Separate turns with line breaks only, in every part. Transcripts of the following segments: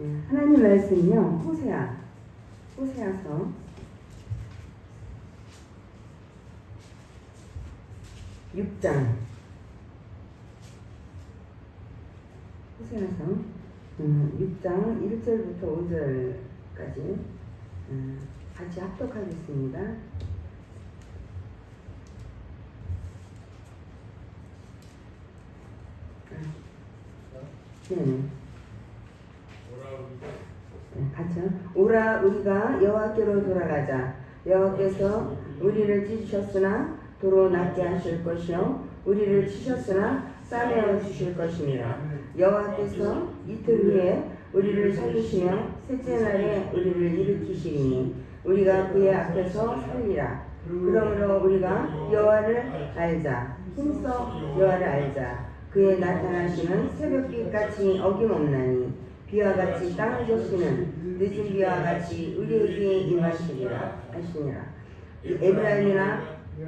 예, 하나님 말씀이요. 호세아. 호세아서 6장. 호세아서 음, 6장 1절부터 5절까지 음, 같이 합독하겠습니다. 네. 네, 같이요. 오라 우리가 여호와께로 돌아가자. 여호와께서 우리를 찢으셨으나 도로 낫게 하실 것이요 우리를 치셨으나 싸매어 주실 것입니다. 여호와께서 이틀 후에 우리를 살리시며 셋째 날에 우리를 일으키시리니 우리가 그의 앞에서 살리라. 그러므로 우리가 여호와를 알자. 힘써 여호와를 알자. 그의 나타나시는 새벽빛 같이 어김없나니 비와 같이 땅을 조시는 늦은 비와 같이 우리에게 임하시리라 하시니라. 에브라임이나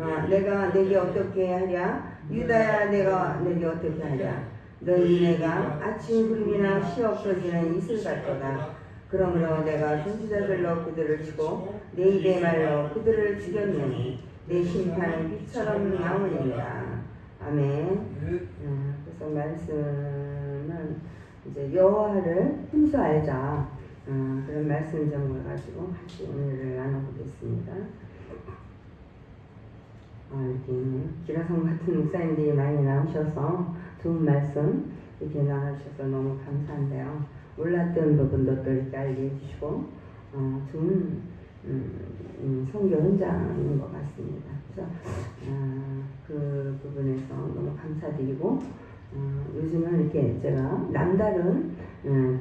아, 내가 내게 어떻게 하랴? 유다야 내가 내게 어떻게 하랴? 너희네가 아침 구름이나 시 없어지는 이슬 같도다. 그러므로 내가 선지자들로 그들을 치고 내 입의 말로 그들을 죽였느니 내 심판은 빛처럼 나오니라. 아멘. 음, 그래서 이제 여호와를 힘써 알자. 어, 그런 말씀 점을 가지고 같이 오늘을 나눠보겠습니다. 아, 이렇게 기라성 같은 목사님들이 많이 나오셔서 좋은 말씀 이렇게 나눠주셔서 너무 감사한데요. 몰랐던 부분도 또 이렇게 알게 해주시고 어, 좋은 음, 음, 선교 현장인 것 같습니다. 그래서 어, 그 부분에서 너무 감사드리고 어, 요즘은 이렇게 제가 남다른 어,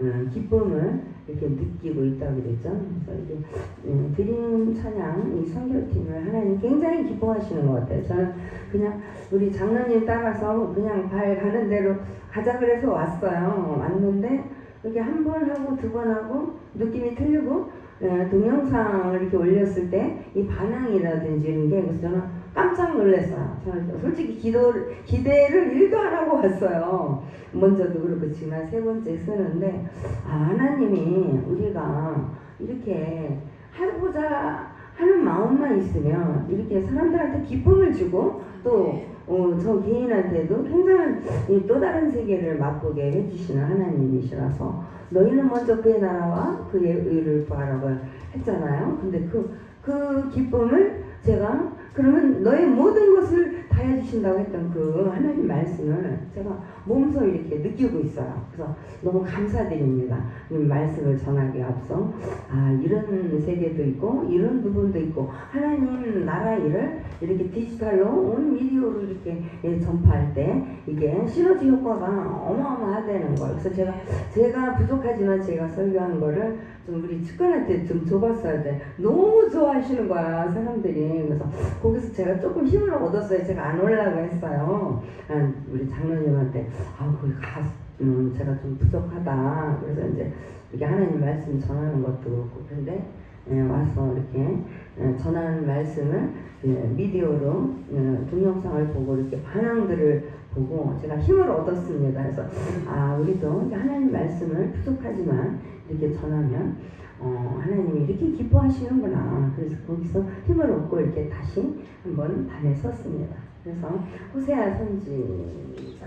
어, 기쁨을 이렇게 느끼고 있다고 그랬죠. 그래서 이게 음, 드림 찬양 이 선교팀을 하나님 굉장히 기뻐하시는 것 같아요. 저는 그냥 우리 장로님 따라서 그냥 발 가는 대로 가자 그래서 왔어요. 왔는데 이렇게 한 번 하고 두 번 하고 느낌이 틀리고 어, 동영상을 이렇게 올렸을 때 이 반응이라든지 이런 게 그래서 저는 깜짝 놀랐어요. 솔직히 기도 기대를 일도 안 하고 왔어요. 먼저도 그렇고 지만 세 번째 쓰는데 아 하나님이 우리가 이렇게 하고자 하는 마음만 있으면 이렇게 사람들한테 기쁨을 주고 또 어, 저 개인한테도 굉장한 이또 다른 세계를 맛보게 해주시는 하나님이시라서 너희는 먼저 그의 나라와 그의 의를 구하라고 했잖아요. 근데 그, 그 기쁨을 제가 그러면 너의 모든 것을 다 해주신다고 했던 그 하나님 말씀을 제가 몸소 이렇게 느끼고 있어요. 그래서 너무 감사드립니다. 이 말씀을 전하기 앞서 아 이런 세계도 있고 이런 부분도 있고 하나님 나라 일을 이렇게 디지털로 온 미디어로 이렇게 예, 전파할 때 이게 시너지 효과가 어마어마하다는 거예요. 그래서 제가 제가 부족하지만 제가 설교한 거를 좀 우리 측근한테 좀 줘봤어야 돼. 너무 좋아하시는 거야 사람들이. 그래서 거기서 제가 조금 힘을 얻었어요. 제가 안 올라고 했어요. 아, 우리 장로님한테 아 거기 가 음, 제가 좀 부족하다. 그래서 이제 이게 하나님 말씀 전하는 것도 그렇고 그런데 예, 와서 이렇게 예, 전하는 말씀을 예, 미디어로 예, 동영상을 보고 이렇게 반응들을 보고 제가 힘을 얻었습니다. 그래서 아 우리도 하나님 말씀을 부족하지만 이렇게 전하면 어, 하나님이 이렇게 기뻐하시는구나. 그래서 거기서 힘을 얻고 이렇게 다시 한번 단에 섰습니다. 그래서 호세아 선지자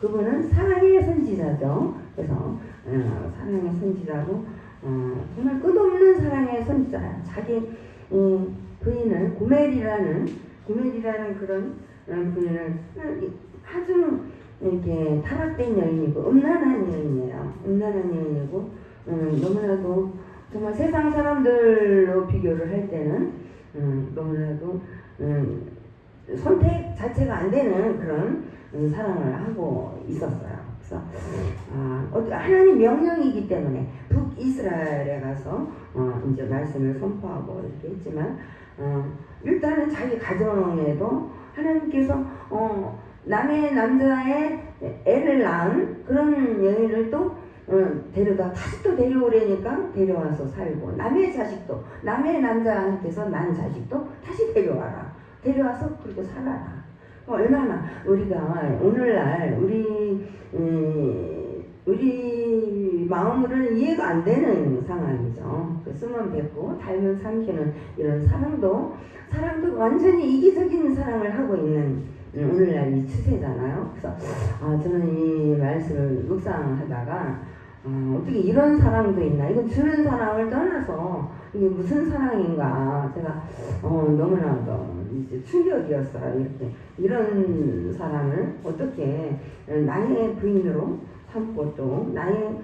그분은 사랑의 선지자죠. 그래서 어, 사랑의 선지자고 어, 정말 끝없는 사랑의 선지자. 자기 음, 부인을 고멜이라는 고멜이라는 그런 어, 부인을 아주 이렇게 타락된 여인이고 음란한 여인이에요. 음란한 여인이고 음, 너무나도 정말 세상 사람들로 비교를 할 때는 음, 너무나도 음, 선택 자체가 안 되는 그런 음, 사랑을 하고 있었어요. 그래서 아, 어, 하나님 명령이기 때문에 북이스라엘에 가서 어, 이제 말씀을 선포하고 이렇게 했지만 어, 일단은 자기 가정에도 하나님께서 어, 남의 남자의 애를 낳은 그런 여인을 또 어, 데려다. 다시 또 데려오려니까 데려와서 살고. 남의 자식도 남의 남자한테서 난 자식도 다시 데려와라. 데려와서 그리고 살아라. 얼마나 우리가 오늘날 우리 음, 우리 마음으로는 이해가 안 되는 상황이죠. 그 쓰면 뵙고 닮은 삼키는 이런 사랑도 사랑도 완전히 이기적인 사랑을 하고 있는 음, 오늘날 이 추세잖아요. 그래서 아, 저는 이 말씀을 묵상하다가 어, 어떻게 이런 사랑도 있나? 이거 주는 사랑을 떠나서 이게 무슨 사랑인가? 제가 어, 너무나도 이제 충격이었어요. 이렇게 이런 사랑을 어떻게 나의 부인으로 삼고 또 나의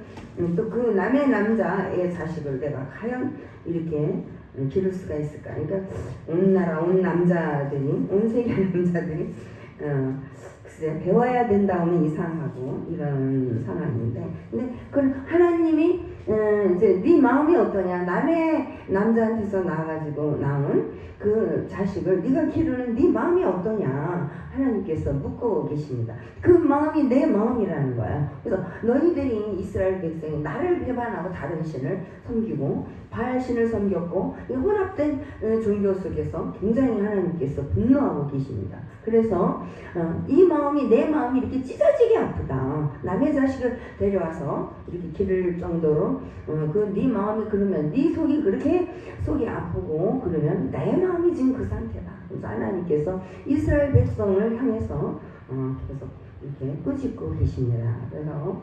또 그 남의 남자의 자식을 내가 과연 이렇게 기를 수가 있을까? 그러니까 온 나라 온 남자들이 온 세계 남자들이 어, 글쎄 배워야 된다면 이상하고 이런 상황인데. 근데 그 하나님이 음, 이제 네 마음이 어떠냐. 남의 남자한테서 나와가지고 나온 그 자식을 네가 기르는 네 마음이 어떠냐? 하나님께서 묻고 계십니다. 그 마음이 내 마음이라는 거야. 그래서 너희들이 이스라엘 백성이 나를 배반하고 다른 신을 섬기고 바알 신을 섬겼고 이 혼합된 어, 종교 속에서 굉장히 하나님께서 분노하고 계십니다. 그래서 어, 이 마음이 내 마음이 이렇게 찢어지게 아프다. 남의 자식을 데려와서 이렇게 기를 정도로 어, 그네 마음이 그러면 네 속이 그렇게 속이 아프고 그러면 내 마음 이 지금 그 상태다. 그래서 하나님께서 이스라엘 백성을 향해서 어, 계속 이렇게 꾸짖고 계십니다. 그래서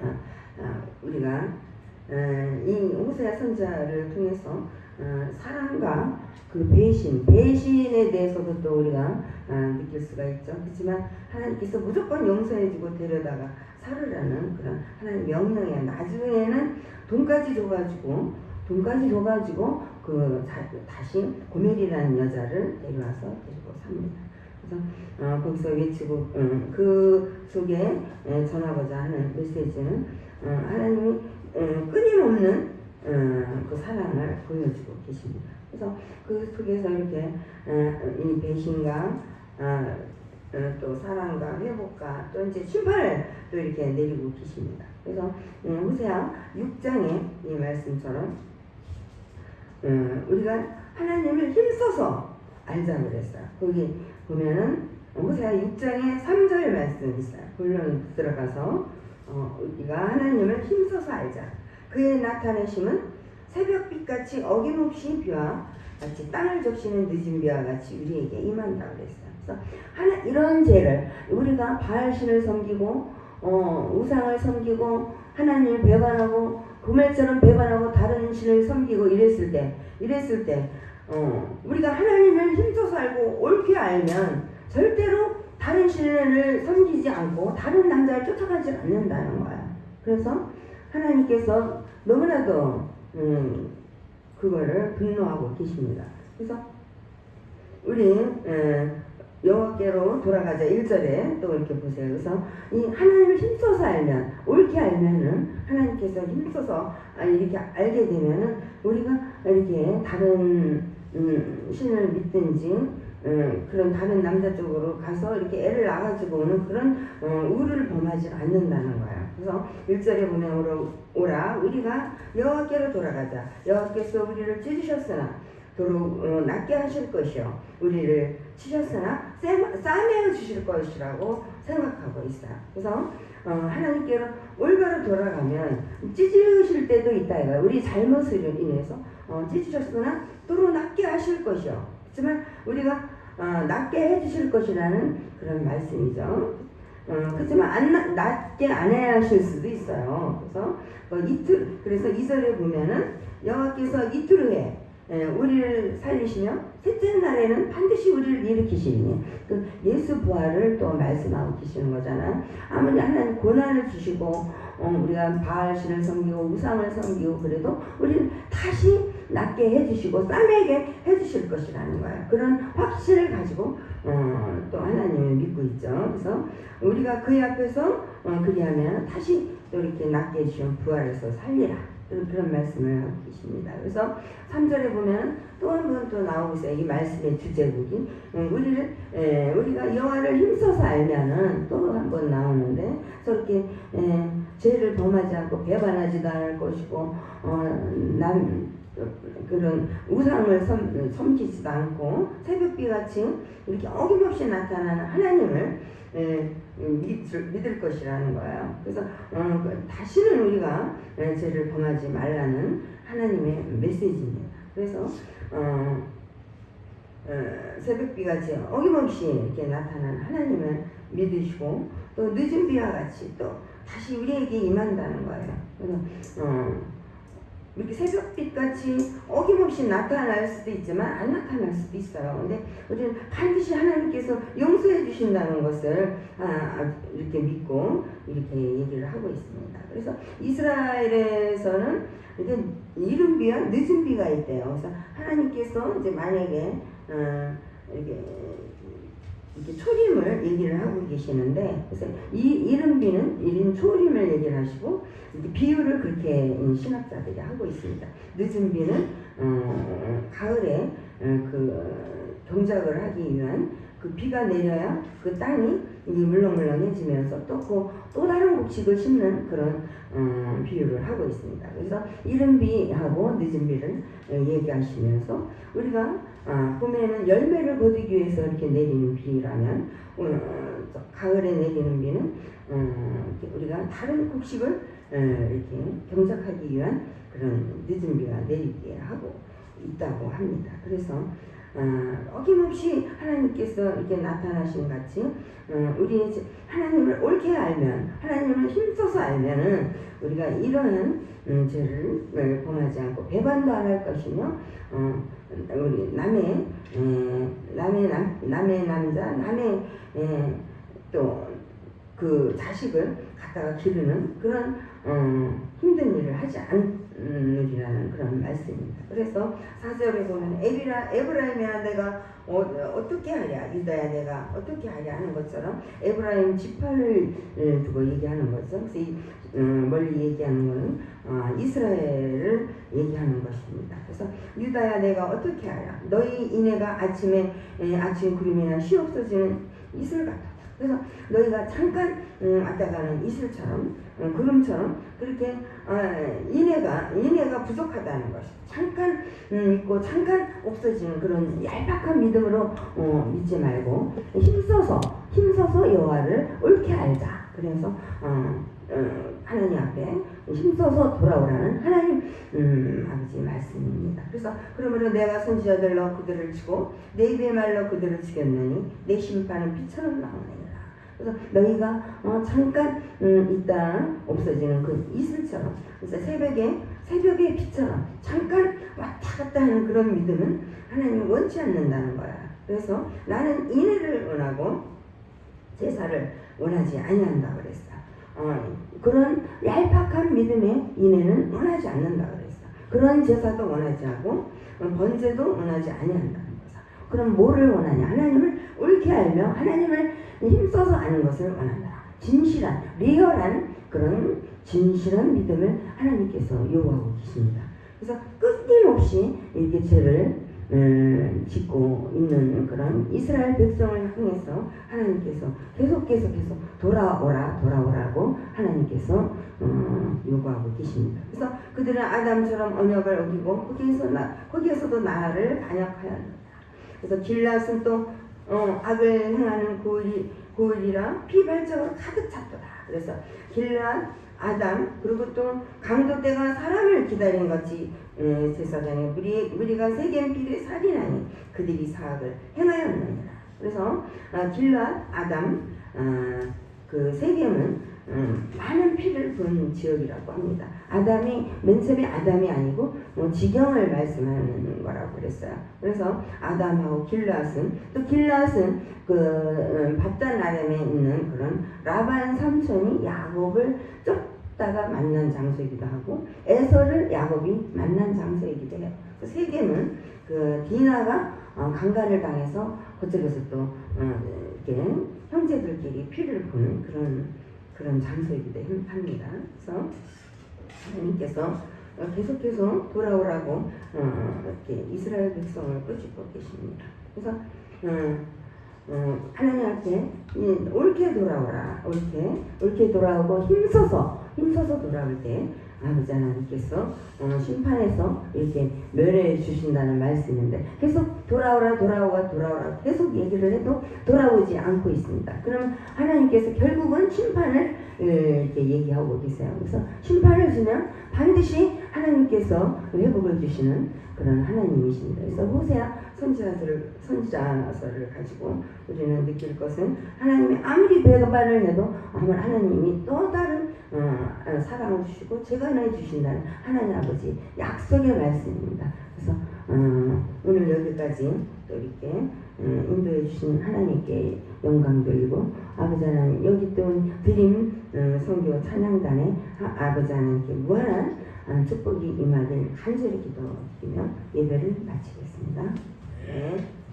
아, 아, 우리가 어, 이 호세아 선자를 통해서 어, 사랑과 그 배신, 배신에 대해서도 또 우리가 아, 느낄 수가 있죠. 그렇지만 하나님께서 무조건 용서해주고 데려다가 살으라는 그런 하나님 명령이야. 나중에는 돈까지 줘가지고 돈까지 줘가지고 그 자, 다시 고멜이라는 여자를 데려와서 데리고 삽니다. 그래서 어, 거기서 외치고 음, 그 속에 에, 전하고자 하는 메시지는 어, 하나님이 에, 끊임없는 어, 그 사랑을 보여주고 계십니다. 그래서 그 속에서 이렇게 어, 이 배신과 어, 어, 또 사랑과 회복과 또 이제 심판을 또 이렇게 내리고 계십니다. 그래서 음, 호세아 6장의 이 말씀처럼 음, 우리가 하나님을 힘써서 알자 그랬어요. 거기 보면은 호세아 6장의 3절 말씀 있어요. 본론 들어가서 어, 우리가 하나님을 힘써서 알자. 그의 나타내심은 새벽빛같이 어김없이 비와 같이 땅을 적시는 늦은 비와 같이 우리에게 임한다 그랬어요. 그래서 하나 이런 죄를 우리가 바알신을 섬기고 어, 우상을 섬기고 하나님을 배반하고 고멜처럼 배반하고 다른 신을 섬기고 이랬을 때 이랬을 때 어, 우리가 하나님을 힘써서 알고 옳게 알면 절대로 다른 신을 섬기지 않고 다른 남자를 쫓아가지 않는다는 거야. 그래서 하나님께서 너무나도 음, 그거를 분노하고 계십니다. 그래서 우리 에, 여호와께로 돌아가자 1절에 또 이렇게 보세요. 그래서 이 하나님을 힘써서 알면 옳게 알면은 하나님께서 힘써서 아, 이렇게 알게 되면은 우리가 이렇게 다른 음, 신을 믿든지 음, 그런 다른 남자 쪽으로 가서 이렇게 애를 낳아가지고 오는 그런 어, 우를 범하지 않는다는 거야. 그래서 1절에 보면 오라 우리가 여호와께로 돌아가자. 여호와께서 우리를 찢으셨으나 도로 어, 낫게 하실 것이요 우리를 치셨으나 쌈- 싸매어 주실 것이라고 생각하고 있어요. 그래서 어, 하나님께로 올바로 돌아가면 찢으실 때도 있다 이거야. 우리 잘못으로 인해서 어, 찢으셨으나 도로 낫게 하실 것이요. 그렇지만 우리가 어, 낫게 해주실 것이라는 그런 말씀이죠. 어, 그렇지만 안 나- 낫게 안 해야 하실 수도 있어요. 그래서 어, 이틀 그래서 이 절에 보면은 여호와께서 이틀 후에 에, 우리를 살리시며 셋째 날에는 반드시 우리를 일으키시니 그 예수 부활을 또 말씀하고 계시는 거잖아. 아무리 하나님 고난을 주시고 어, 우리가 바알신을 섬기고 우상을 섬기고 그래도 우리를 다시 낫게 해주시고 싸매게 해주실 것이라는 거야. 그런 확신을 가지고 어, 또 하나님을 믿고 있죠. 그래서 우리가 그의 앞에서 어, 그리하면 다시 또 이렇게 낫게 해주시면 부활해서 살리라. 그런 말씀을 하고 계십니다. 그래서 3절에 보면 또 한 번 또 나오고 있어요. 이 말씀의 주제국이 음, 우리를 에, 우리가 여호와를 힘써서 알면은 또 한 번 나오는데 저렇게 에, 죄를 범하지 않고 배반하지도 않을 것이고 어, 남 그런 우상을 섬, 섬기지도 않고 새벽비 같이 이렇게 어김없이 나타나는 하나님을 에, 믿을, 믿을 것이라는 거예요. 그래서 어, 그 다시는 우리가 에, 죄를 범하지 말라는 하나님의 메시지입니다. 그래서 어, 어, 새벽비 같이 어김없이 이렇게 나타나는 하나님을 믿으시고 또 늦은 비와 같이 또 다시 우리에게 임한다는 거예요. 어, 이렇게 새벽빛 같이 어김없이 나타날 수도 있지만 안 나타날 수도 있어요. 근데 우리는 반드시 하나님께서 용서해 주신다는 것을 아, 이렇게 믿고 이렇게 얘기를 하고 있습니다. 그래서 이스라엘에서는 이게 이른 비와 늦은 비가 있대요. 그래서 하나님께서 이제 만약에 어, 이렇게 이렇게 초림을 얘기를 하고 계시는데 그래서 이 이른 비는 이른 초림을 얘기를 하시고 비유를 그렇게 신학자들이 하고 있습니다. 늦은 비는 어, 가을에 어, 그 경작을 하기 위한 그 비가 내려야 그 땅이 물렁물렁해지면서 또그또 다른 곡식을 심는 그런 어, 비유를 하고 있습니다. 그래서 이른 비하고 늦은 비를 어, 얘기하시면서 우리가 아, 봄에는 열매를 거두기 위해서 이렇게 내리는 비라면 어, 저 가을에 내리는 비는 어, 이렇게 우리가 다른 곡식을 어, 이렇게 경작하기 위한 그런 늦은 비가 내리게 하고 있다고 합니다. 그래서 어, 어김없이 하나님께서 이렇게 나타나신 같이 어, 우리 하나님을 옳게 알면 하나님을 힘써서 알면은 우리가 이러한 음, 죄를 어, 범하지 않고 배반도 안 할 것이며 어, 우리 남의 에, 남의 남, 남의 남자 남의 또그 자식을 갖다가 기르는 그런 어, 힘든 일을 하지 않으리라는 그런 말씀입니다. 그래서 사절에 보면 에비라 에브라임이야 내가 어, 어떻게 하랴 유다야 내가 어떻게 하랴 하는 것처럼 에브라임 지파를 에, 두고 얘기하는 거죠. 그래서 이 음, 멀리 얘기하는 것은 어, 이스라엘을 얘기하는 것입니다. 그래서 유다야 내가 어떻게 하랴 너희 이내가 아침에 에, 아침 구름이나 쉬 없어지는 이슬 같아. 그래서 너희가 잠깐 음, 왔다 가는 이슬처럼 음, 구름처럼 그렇게 어, 인해가 인해가 부족하다는 것이 잠깐 음, 있고 잠깐 없어지는 그런 얄팍한 믿음으로 어, 믿지 말고 힘써서 힘써서 여호와를 옳게 알자. 그래서 어, 어, 하나님 앞에 힘써서 돌아오라는 하나님 음, 아버지 말씀입니다. 그래서 그러므로 내가 선지자들로 그들을 치고 내 입의 말로 그들을 죽였느니 내 심판은 비처럼 나오느니라. 그래서 너희가 어, 잠깐 음, 있다 없어지는 그 이슬처럼 그래서 새벽에 새벽의 빛처럼 잠깐 왔다 갔다 하는 그런 믿음은 하나님 원치 않는다는 거야. 그래서 나는 인애를 원하고 제사를 원하지 아니한다 그랬어. 어, 그런 얄팍한 믿음의 인애는 원하지 않는다 그랬어. 그런 제사도 원하지 않고 어, 번제도 원하지 아니한다는 거죠. 그럼 뭐를 원하냐? 하나님을 옳게 알며 하나님을 힘써서 아는 것을 원한다. 진실한, 리얼한 그런 진실한 믿음을 하나님께서 요구하고 계십니다. 그래서 끊임없이 이렇게 죄를 음, 짓고 있는 그런 이스라엘 백성을 향해서 하나님께서 계속 계속 계속 돌아오라 돌아오라고 하나님께서 음, 요구하고 계십니다. 그래서 그들은 아담처럼 언약을 어기고 거기에서 나, 거기에서도 나를 반역하였다. 그래서 길랏은 또 어, 악을 행하는 고리, 고리라 피발적으로 가득 찼도다. 그래서 길랏 아담 그리고 또 강도 때가 사람을 기다린 같이 에, 제사장의 무리, 무리가 세겜 피를 살인하니 그들이 사악을 행하였느니라. 그래서 아, 길랏 아담 아, 그 세겜은 음, 많은 피를 본 지역이라고 합니다. 아담이 맨 처음에 아담이 아니고 뭐 지경을 말씀하는 거라고 그랬어요. 그래서 아담하고 길랏은 또 길랏은 그 음, 밥단 아람에 있는 그런 라반 삼촌이 야곱을 쫓다가 만난 장소이기도 하고 에서를 야곱이 만난 장소이기도 해요. 그 세겜은 그 디나가 어, 강간을 당해서 그쪽에서 또 어, 이렇게 형제들끼리 피를 보는 그런 그런 장소이기도 합니다. 그래서 하나님께서 계속해서 돌아오라고 어, 이렇게 이스라엘 백성을 꾸짖고 계십니다. 그래서 어, 어, 하나님 앞에 이 옳게 돌아오라, 옳게 옳게 돌아오고 힘써서 힘써서 돌아올 때 아버지 하나님께서 어, 심판에서 이렇게 멸해 주신다는 말씀인데 계속 돌아오라 돌아오라 돌아오라 계속 얘기를 해도 돌아오지 않고 있습니다. 그럼 하나님께서 결국은 심판을 어, 이렇게 얘기하고 계세요. 그래서 심판을 주면 반드시 하나님께서 회복을 주시는 그런 하나님이십니다. 그래서 호세아 선지자서를 선지자서를 가지고 우리는 느낄 것은 하나님이 아무리 배반을 해도 아마 하나님이 또 다른 어, 어, 사랑을 주시고 재간을 주신다는 하나님 아버지 약속의 말씀입니다. 그래서 어, 오늘 여기까지 또 이렇게 어, 인도해 주신 하나님께 영광 돌리고 아버지 하나님 여기 또 드림 어, 성교 찬양단에 하- 아버지 하나님께 무한한 어, 축복이 임하길 간절히 기도드리며 예배를 마치겠습니다. 네.